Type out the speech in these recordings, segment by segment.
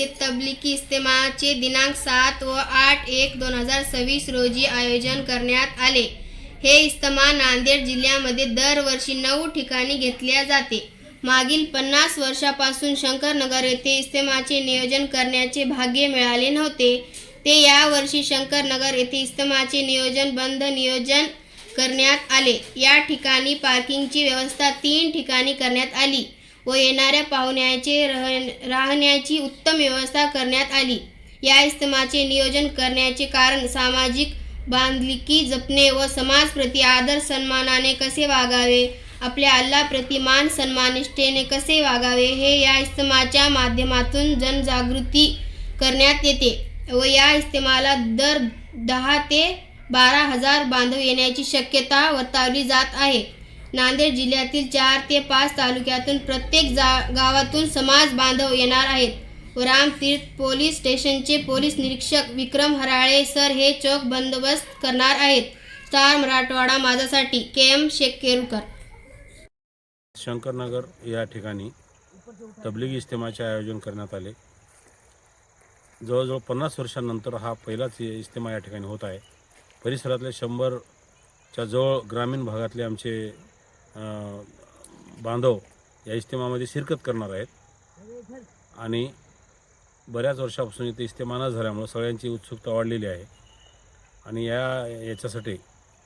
येथे तबलिकी इस्तेमाचे दिनांक सात व आठ एक दोन हजार सव्वीस रोजी आयोजन करण्यात आले. हे इस्तमा नांदेड जिल्ह्यामध्ये दरवर्षी नऊ ठिकाणी घेतल्या जाते. मागील पन्नास वर्षापासून शंकरनगर येथे इस्तेमाचे नियोजन करण्याचे भाग्य मिळाले नव्हते. ते यावर्षी शंकरनगर येथे इस्तमाचे नियोजन बंद नियोजन करण्यात आले. या ठिकाणी पार्किंगची व्यवस्था तीन ठिकाणी करण्यात आली. व येणाऱ्या पाहुण्याचे रह- राहण्याची उत्तम व्यवस्था करण्यात आली. या इस्तमाचे नियोजन करण्याचे कारण सामाजिक बांधलिकी जपणे व समाजप्रती आदर सन्मानाने कसे वागावे आपल्या अल्लाप्रती मान सन्मानिष्ठेने कसे वागावे हे या इस्तमाच्या माध्यमातून जनजागृती करण्यात येते व या इस्तेमाला दर दहा ते बारा हजार बांधव येण्याची शक्यता वर्तवली जात आहे. नांदेड जिल्ह्यातील चार ते पाच तालुक्यातून प्रत्येक जा गावातून समाज बांधव येणार आहेत. व रामतीर्थ पोलीस स्टेशनचे पोलीस निरीक्षक विक्रम हराळे सर हे चोख बंदोबस्त करणार आहेत. स्टार मराठवाडा माझ्यासाठी के एम शेख केरुकर. शंकरनगर या ठिकाणी तबलिगी इस्तेमाचे आयोजन करण्यात आले. जवळजवळ पन्नास वर्षांनंतर हा पहिलाच इस्तेमा या ठिकाणी होत आहे. परिसरातले शंभरच्या जवळ ग्रामीण भागातले आमचे बांधव या इस्तेमामध्ये शिरकत करणार आहेत. आणि बऱ्याच वर्षापासून इथे इस्तेमा न झाल्यामुळं सगळ्यांची उत्सुकता वाढलेली आहे. आणि या याच्यासाठी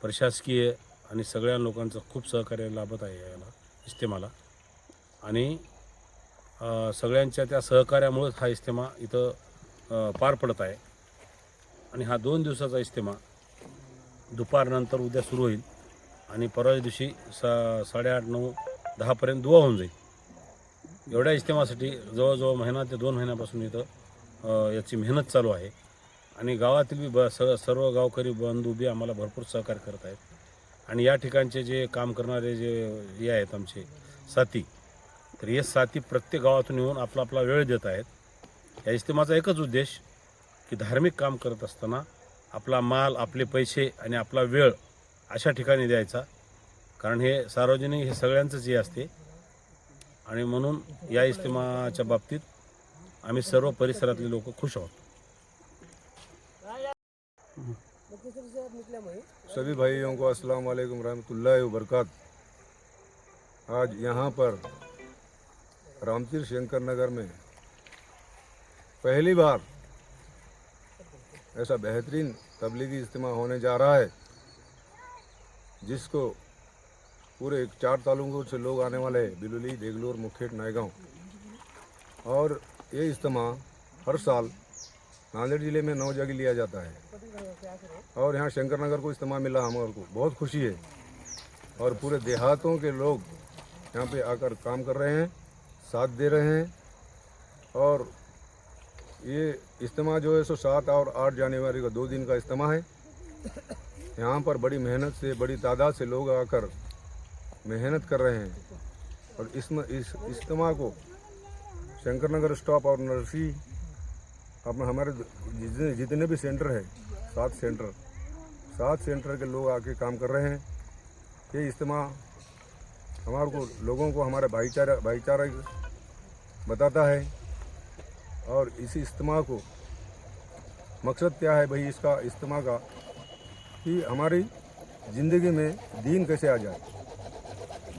प्रशासकीय आणि सगळ्या लोकांचं खूप सहकार्य लाभत आहे याला इस्तेमाला आणि सगळ्यांच्या त्या सहकार्यामुळेच हा इस्तेमा इथं पार पडत आहे. आणि हा दोन दिवसाचा इस्तेमा दुपारनंतर उद्या सुरू होईल. आणि परवा दिवशी सा साडेआठ नऊ दहापर्यंत दुवा होऊन जाईल. एवढ्या इस्तेमासाठी जवळजवळ महिना ते दोन महिन्यापासून इथं याची मेहनत चालू आहे. आणि गावातील बी ब स सर्व गावकरी बंधू बी आम्हाला भरपूर सहकार्य करत आहेत. आणि या ठिकाणचे जे काम करणारे जे हे आहेत आमचे साथी तर हे साथी प्रत्येक गावातून येऊन आपला आपला वेळ देत आहेत. या इस्तेमाचा एकच उद्देश की धार्मिक काम करत असताना आपला माल आपले पैसे आणि आपला वेळ अशा ठिकाणी द्यायचा. कारण हे सार्वजनिक हे सगळ्यांचंच हे असते. आणि म्हणून या इस्तेमाच्या बाबतीत आम्ही सर्व परिसरातले लोक खुश आहोत. सभी भाइयों को अस्सलाम वालेकुम रहमतुल्लाहि व बरकात आज यहाँ पर रामतीर शंकर नगर में पहली बार ऐसा बेहतरीन तबलीगी इज्तिमा होने जा रहा है। जिसको पूरे चार तालुकों से लोग आने वाले हैं। बिलुली, देगलूर, मुखेट, नायगांव। और ये इज्तिमा हर साल नांदेड़ ज़िले में नौ जगह लिया जाता है। और यहाँ शंकर नगर को इस्तेमाल मिला हमारे को। बहुत खुशी है। और पूरे देहातों के लोग यहाँ पे आकर काम कर रहे हैं, साथ दे रहे हैं। और ये इज्तिमा जो है सो सात और आठ जनवरी का दो दिन का इज्तिमा है। यहाँ पर बड़ी मेहनत से, बड़ी तादाद से लोग आकर मेहनत कर रहे हैं। और इसमें, इस इज्तिमा को शंकर नगर स्टॉप और नरसी अपना हमारे जितने जितने भी सेंटर है, सात सेंटर सात सेंटर के लोग आके काम कर रहे हैं। ये इज्तिमा हमारे को, लोगों को हमारे भाईचारा भाईचारा बताता है। और इसी इज्तिमा को मकसद क्या है भाई, इसका इज्तिमा का कि हमारी ज़िंदगी में दीन कैसे आ जाए?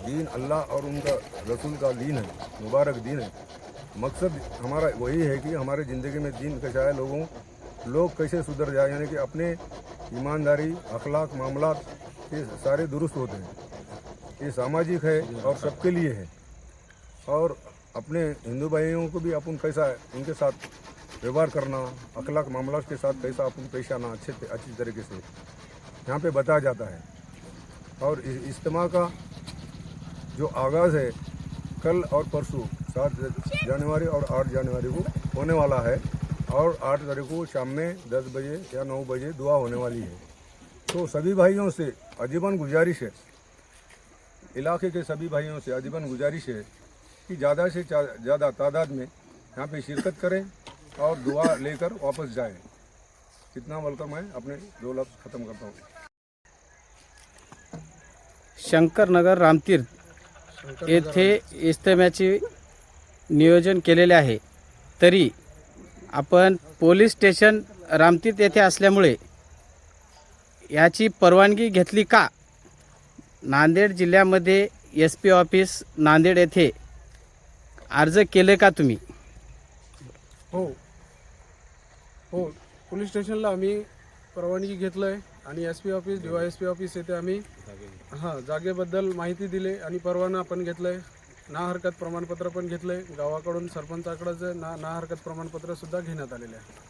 दीन अल्लाह और उनका रसूल का दीन है, मुबारक दीन है। मकसद हमारा वही है कि हमारे ज़िंदगी में दीन कैसे आए, लोगों, लोग कैसे सुधर जाए, यानी कि अपने ईमानदारी, अखलाक मामला ये सारे दुरुस्त होते हैं। ये सामाजिक है और सबके लिए है। और अपने हिंदू भाइयों को भी अपन कैसा है उनके साथ व्यवहार करना, अखलाक मामला के साथ कैसा अपन पेश आना अच्छे अच्छी तरीके से। यहाँ पे बताया जाता है। और इज्तिमा का जो आगाज़ है, कल और परसों, सात जनवरी और आठ जनवरी को होने वाला है। और आठ तारीख को शाम में दस बजे या नौ बजे दुआ होने वाली है। तो सभी भाइयों से अजीबन गुजारिश है। इलाके के सभी भाइयों से अजीबन गुजारिश है कि ज़्यादा से ज़्यादा तादाद में यहाँ पे शिरकत करें। और दुआ लेकर वापस जाएं। इतना बोलकर मैं अपने दो लफ्ज़ ख़त्म करता हूँ। शंकरनगर रामतीर्थ येथे इस्तेम्याचे नियोजन केलेले आहे. तरी आपण पोलीस स्टेशन रामतीर्थ येथे असल्यामुळे याची परवानगी घेतली का? नांदेड जिल्ह्यामध्ये एस पी ऑफिस नांदेड येथे अर्ज केले का तुम्ही? हो हो पोलीस स्टेशनला आम्ही परवानगी घेतलं आहे आणि S P office D Y S P office येथे आम्ही हां जागेबद्दल माहिती दिली आणि परवाना पण घेतलं आहे ना हरकत प्रमाणपत्र पण घेतलं आहे गावाकडून सरपंचाकडंच ना ना हरकत प्रमाणपत्रसुद्धा घेण्यात आलेले आहे.